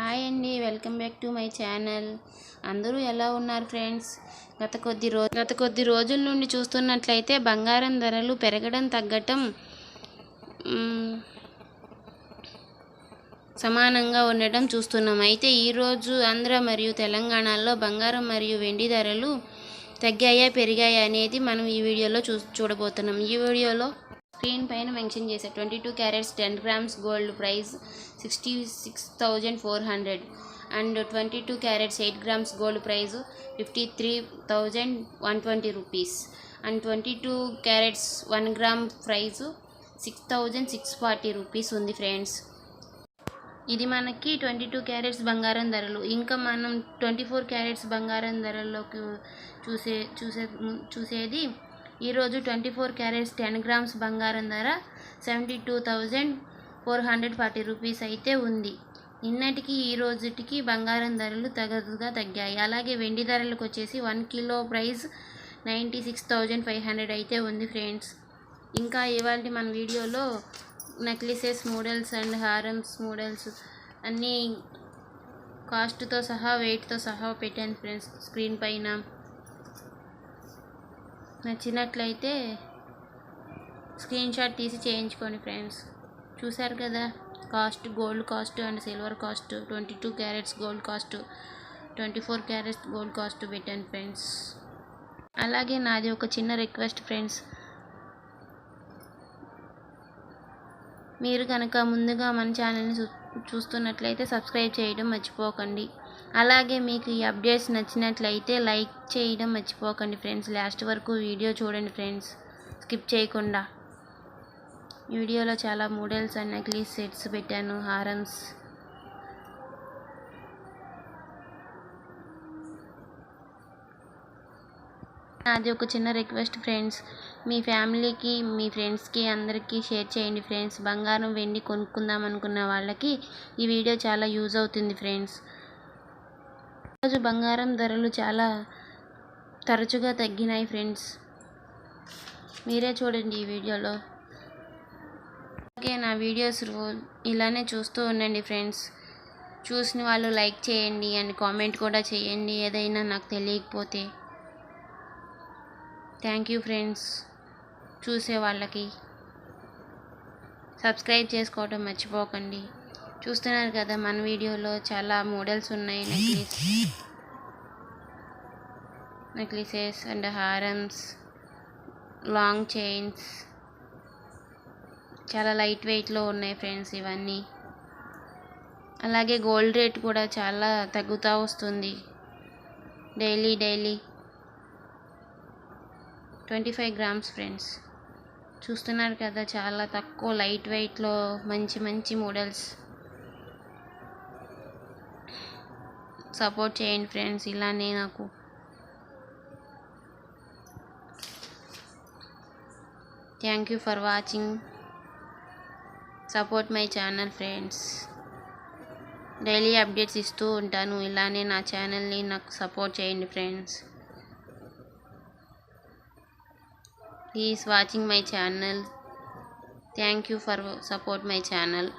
Hi అండి welcome back to my channel. అందరూ ఎలా ఉన్నారు ఫ్రెండ్స్? గత కొద్ది రోజు గత కొద్ది రోజుల నుండి చూస్తున్నట్లయితే బంగారం ధరలు పెరగడం తగ్గటం సమానంగా ఉండటం చూస్తున్నాం. అయితే ఈరోజు ఆంధ్ర మరియు తెలంగాణలో బంగారం మరియు వెండి ధరలు తగ్గాయా పెరిగాయా అనేది మనం ఈ వీడియోలో చూ చూడబోతున్నాం. ఈ వీడియోలో స్క్రీన్ పైన మెన్షన్ చేసే twenty two carats ten grams gold price sixty six thousand four hundred. And twenty two carats eight grams gold price fifty three thousand one twenty rupees. And twenty two carats one gram price six thousand six forty rupees ఉంది friends. ఇది మనకి twenty two carrots బంగారం ధరలు. ఇంకా మనం twenty four carrots బంగారం ధరల్లోకి చూసే చూసే చూసేది ఈరోజు twenty four carats ten grams బంగారం ధర seventy two thousand four hundred forty rupees అయితే ఉంది. నిన్నటికి ఈ రోజుటికి బంగారం ధరలు తగదుగా తగ్గాయి. అలాగే వెండి ధరలకు వచ్చేసి one kilo price ninety six thousand five hundred అయితే ఉంది ఫ్రెండ్స్. ఇంకా ఇవాళ మన వీడియోలో నెక్లెసెస్ మోడల్స్ అండ్ హారమ్స్ మోడల్స్ అన్నీ కాస్ట్తో సహా వెయిట్తో సహా పెట్టాను ఫ్రెండ్స్ స్క్రీన్ పైన. నచ్చినట్లయితే స్క్రీన్ షాట్ తీసి చేయించుకోండి ఫ్రెండ్స్. చూశారు కదా cost gold cost and silver cost twenty two carats gold cost twenty four carats gold cost పెట్టాను ఫ్రెండ్స్. అలాగే నాది ఒక చిన్న రిక్వెస్ట్ ఫ్రెండ్స్. మీరు కనుక ముందుగా మన ఛానల్ని చూ చూస్తున్నట్లయితే సబ్స్క్రైబ్ చేయడం మర్చిపోకండి. అలాగే మీకు ఈ అప్డేట్స్ నచ్చినట్లయితే లైక్ చేయడం మర్చిపోకండి ఫ్రెండ్స్. లాస్ట్ వరకు వీడియో చూడండి ఫ్రెండ్స్. స్కిప్ చేయకుండా. వీడియోలో చాలా మోడల్స్ అండ్ నెక్లెస్ సెట్స్ పెట్టాను హారమ్స్. అది ఒక చిన్న రిక్వెస్ట్ ఫ్రెండ్స్. మీ ఫ్యామిలీకి మీ ఫ్రెండ్స్కి అందరికీ షేర్ చేయండి ఫ్రెండ్స్. బంగారం వెండి కొనుక్కుందాం అనుకున్న వాళ్ళకి ఈ వీడియో చాలా యూజ్ అవుతుంది ఫ్రెండ్స్. ఈరోజు బంగారం ధరలు చాలా తరచుగా తగ్గినాయి ఫ్రెండ్స్. మీరే చూడండి ఈ వీడియోలో. అలాగే నా వీడియోస్ ఇలానే చూస్తూ ఉండండి ఫ్రెండ్స్. చూసిన వాళ్ళు లైక్ చేయండి అండ్ కామెంట్ కూడా చేయండి ఏదైనా నాకు తెలియకపోతే. Thank you friends. చూసే వాళ్ళకి. సబ్స్క్రైబ్ చేసుకోవటం మర్చిపోకండి. చూస్తున్నారు కదా మన వీడియోలో చాలా మోడల్స్ ఉన్నాయి నెక్లెస్ నెక్లెసెస్ అండ్ హారమ్స్ లాంగ్ చైన్స్ చాలా లైట్ వెయిట్లో ఉన్నాయి ఫ్రెండ్స్ ఇవన్నీ. అలాగే గోల్డ్ రేట్ కూడా చాలా తగ్గుతూ వస్తుంది. Daily daily twenty five grams friends చూస్తున్నారు కదా చాలా తక్కువ లైట్ వెయిట్లో మంచి మంచి మోడల్స్ సపోర్ట్ చేయండి ఫ్రెండ్స్ ఇలానే నాకు. Thank you for watching support my channel friends daily updates ఇస్తూ ఉంటాను ఇలానే నా ఛానల్ని నాకు సపోర్ట్ చేయండి friends please watching my channel thank you for support my channel